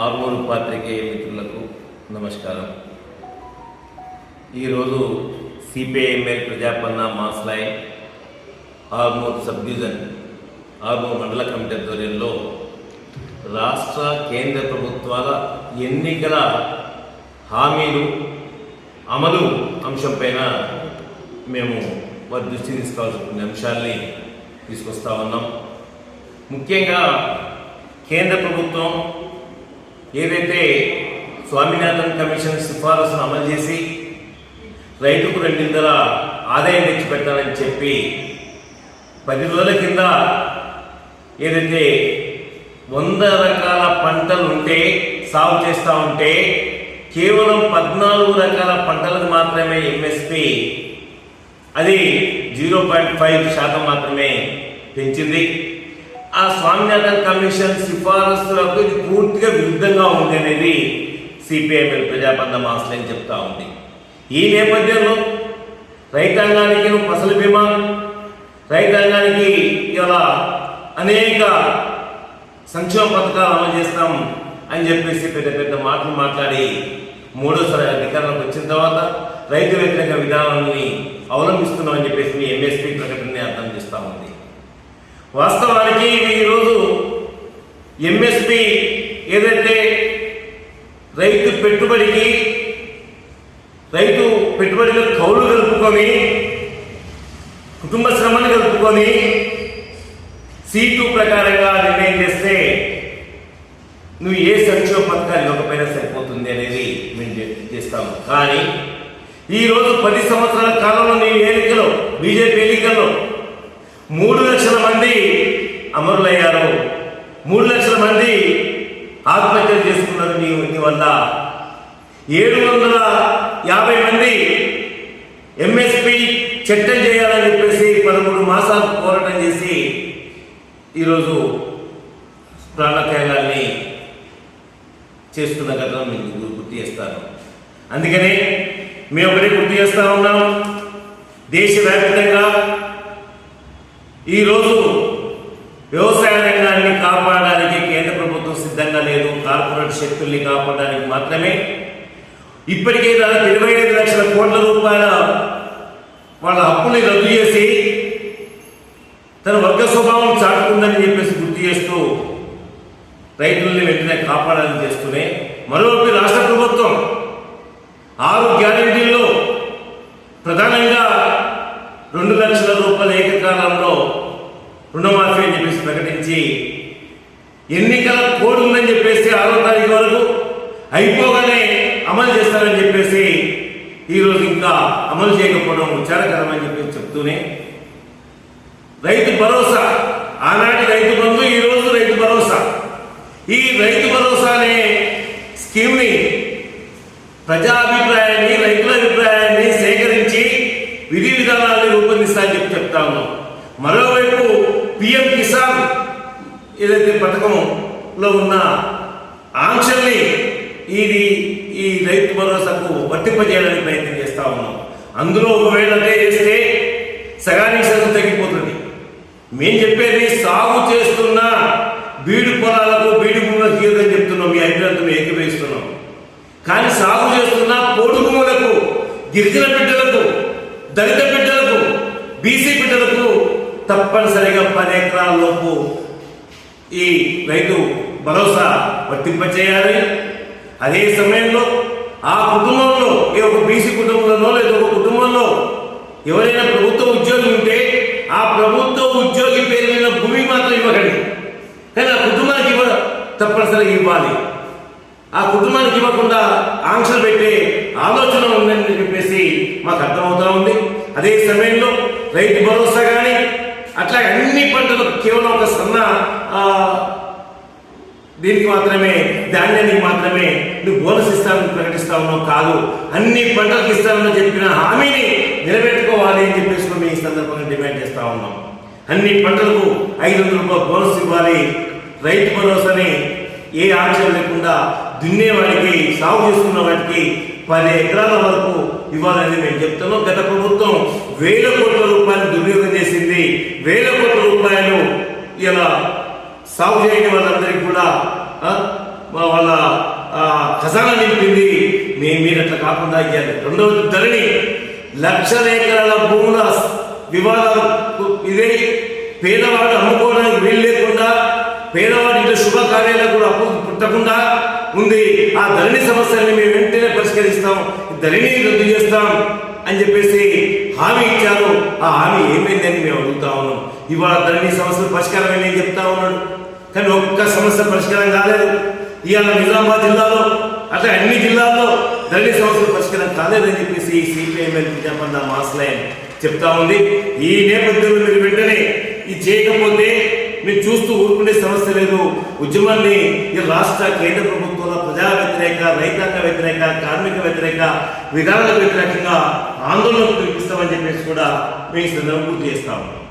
ఆర్మూరు పాత్రికేయ మిత్రులకు నమస్కారం. ఈరోజు C P I M L ప్రజాపన్న mass line Armoor sub division Armoor మండల కమిటీ ఆధ్వర్యంలో రాష్ట్ర కేంద్ర ప్రభుత్వాల ఎన్నికల హామీలు అమలు అంశంపైన మేము వారి దృష్టి తీసుకోవాల్సిన కొన్ని అంశాల్ని తీసుకొస్తా ఉన్నాం. ముఖ్యంగా కేంద్ర ప్రభుత్వం ఏదైతే స్వామినాథన్ కమిషన్ సిఫారసును అమలు చేసి రైతుకు రెండింతల ఆదాయం తెచ్చిపెట్టాలని చెప్పి పది రోజుల కింద ఏదైతే వంద రకాల పంటలు ఉంటే సాగు చేస్తూ ఉంటే కేవలం పద్నాలుగు రకాల పంటలకు మాత్రమే ఎంఎస్పి అది జీరో పాయింట్ ఫైవ్ శాతం మాత్రమే పెంచింది. ఆ స్వామినాథన్ కమిషన్ సిఫారసులకు ఇది పూర్తిగా విరుద్ధంగా ఉంది అనేది సిపిఐఎంఎల్ ప్రజాబంధ మాస్లని చెప్తా ఉంది. ఈ నేపథ్యంలో రైతాంగానికి నువ్వు ఫసలు బీమా రైతాంగానికి ఇలా అనేక సంక్షేమ పథకాలు అమలు చేస్తాం అని చెప్పేసి పెద్ద పెద్ద మాటలు మాట్లాడి మూడోసారి అధికారంలోకి వచ్చిన తర్వాత రైతు వ్యతిరేక విధానాన్ని అవలంబిస్తున్నామని చెప్పేసి మీ ఎంఎస్పీ ప్రకటనని అర్థం చేస్తూ ఉంది. వాస్తవానికి ఈరోజు ఎంఎస్పి ఏదైతే రైతు పెట్టుబడికి రైతు పెట్టుబడిలో కౌలు కలుపుకొని కుటుంబ శ్రమను కలుపుకొని సీటు ప్రకారంగా నిర్ణయం చేస్తే నువ్వు ఏ సంక్షేమ పథకాలు ఇవ్వకపోయినా సరిపోతుంది అనేది మేము చేస్తాము. కానీ ఈరోజు పది సంవత్సరాల కాలంలో నీ ఎన్నికలో బీజేపీ ఎన్నికల్లో మూడు లక్షల మంది అమరులయ్యారు. మూడు లక్షల మంది ఆత్మహత్యలు చేసుకున్నారు నీ నీ వల్ల ఏడు వందల యాభై మంది ఎంఎస్పి చట్టం చేయాలని చెప్పేసి పదమూడు మాసాలు పోరాటం చేసి ఈరోజు ప్రాణత్యాగాల్ని చేస్తున్న ఘటన మీకు గుర్తు చేస్తాను. అందుకనే మేము ఒకటే గుర్తు చేస్తా ఉన్నాం. దేశవ్యాప్తంగా ఈరోజు వ్యవసాయ రంగాన్ని కాపాడడానికి కేంద్ర ప్రభుత్వం సిద్ధంగా లేదు. కార్పొరేట్ శక్తుల్ని కాపాడడానికి మాత్రమే. ఇప్పటికే దాదాపు ఇరవై ఐదు లక్షల కోట్ల రూపాయల వాళ్ళ అప్పుని రద్దు చేసి తన వర్గ స్వభావం చాటుకుందని చెప్పేసి గుర్తు చేస్తూ రైతుల్ని వెంటనే కాపాడాలని చేస్తూనే మరోవైపు రాష్ట్ర ప్రభుత్వం ఆరు గ్యారంటీల్లో ప్రధానంగా రెండు లక్షల రుణమాఫీ అని చెప్పేసి ప్రకటించి ఎన్నికల కోడ్ ఉందని చెప్పేసి ఆరో తారీఖు వరకు అయిపోగానే అమలు చేస్తారని చెప్పేసి ఈరోజు ఇంకా అమలు చేయకపోవడం విచారకరమని చెప్పేసి చెప్తూనే రైతు భరోసా. ఆనాటి రైతు బంధు ఈ రోజు రైతు భరోసా. ఈ రైతు భరోసా అనే స్కీమ్ని ప్రజాభిప్రాయాన్ని రైతుల అభిప్రాయాన్ని సేకరించి విధి విధానాలను రూపొందిస్తానని చెప్పి చెప్తా ఉన్నాం. మరో కిసాన్ ఏదైతే పథకంలో ఉన్న ఆంక్షల్ని ఇది ఈ రైతు భరోసాకు వర్తింపజేయడానికి ప్రయత్నం చేస్తా ఉన్నాం. అందులో ఒకవేళ అదే చేస్తే సగానికి సగం తగ్గిపోతుంది. మేము చెప్పేది సాగు చేస్తున్న బీడు పొలాలకు బీడు భూములకు ఇవ్వదని చెప్తున్నాం మీ అభిప్రాయంతో ఏకీభవిస్తున్నాం. కానీ సాగు చేస్తున్న పొడుగుములకు గిరిజన బిడ్డలకు దళిత బిడ్డలు బిడ్డలకు తప్పనిసరిగా పది ఎకరాలలోపు ఈ రైతు భరోసా వర్తింపచేయాలి. అదే సమయంలో ఆ కుటుంబంలో ఏ ఒక బీసీ కుటుంబంలో లేదా ఒక కుటుంబంలో ఎవరైనా ప్రభుత్వ ఉద్యోగి ఉంటే ఆ ప్రభుత్వ ఉద్యోగి పేరు మీద భూమి మాత్రం ఇవ్వకండి. కానీ ఆ కుటుంబానికి ఇవ్వ తప్పనిసరిగా ఇవ్వాలి. ఆ కుటుంబానికి ఇవ్వకుండా ఆంక్షలు పెట్టే ఆలోచన ఉందని చెప్పేసి మాకు అర్థమవుతా ఉంది. అదే సమయంలో రైతు భరోసా కానీ అట్లా అన్ని పంటలు కేవలం ఒక సన్న దీనికి మాత్రమే ధాన్యానికి మాత్రమే నువ్వు బోనస్ ఇస్తానని ప్రకటిస్తా ఉన్నావు కాదు. అన్ని పంటలకు ఇస్తానని చెప్పిన హామీని నిలబెట్టుకోవాలి అని చెప్పేసి మేము ఈ సందర్భంగా డిమాండ్ చేస్తా ఉన్నాం. అన్ని పంటలకు ఐదు వందల రూపాయలు బోనస్ ఇవ్వాలి. రైతు భరోసాని ఏ ఆంక్షలు లేకుండా దున్నే వాడికి సాగు చేసుకున్న వాడికి పది ఎకరాల వరకు ఇవ్వాలని మేము చెప్తున్నాం. గత ప్రభుత్వం వేల కోట్ల రూపాయలు దుర్వినియోగం చేసింది. వేల కోట్ల రూపాయలు ఇలా సాగు చేయని వాళ్ళందరికీ కూడా వాళ్ళ ఖజానా నింపింది. మేము మీరు అట్లా కాకుండా అయ్యాలి రెండవది ధరణి లక్షల ఎకరాల భూముల వివాదాలు. ఇదే పేదవాడు అమ్ముకోవడానికి వీలు లేకుండా పేదవాడి ఇంట్లో శుభకార్యాలకు కూడా అప్పు పుట్టకుండా ఉంది. ఆ ధరణి సమస్యల్ని మేము వెంటనే పరిష్కరిస్తాం. ధరణి రద్దు చేస్తాం. అని చెప్పేసి హామీ ఇచ్చారు. ఆ హామీ ఏమైందని మేము అడుగుతా ఉన్నాం. ఇవాళ ధరణి సమస్యలు పరిష్కారమే నేను చెప్తా ఉన్నాడు. కానీ ఒక్క సమస్య పరిష్కారం కాలేదు. ఇవాళ నిజామాబాద్ జిల్లాలో అట్లా అన్ని జిల్లాల్లో ధరణి సమస్యలు పరిష్కారం కాలేదని చెప్పేసి సిపిఐఎంఎల్ విజయపంద మాస్లైన్ చెప్తా ఉంది. ఈ నేపథ్యంలో మీరు వెంటనే ఇది చేయకపోతే మీరు చూస్తూ ఊరుకునే సమస్య లేదు. ఉద్యమాన్ని ఈ రాష్ట్ర కేంద్ర ప్రభుత్వాల ప్రజా వ్యతిరేక రైతాంగ వ్యతిరేక కార్మిక వ్యతిరేక విధానాలకు వ్యతిరేకంగా ఆందోళన పిలిపిస్తామని చెప్పేసి కూడా మేము ఈ సందర్భం గుర్తు చేస్తాము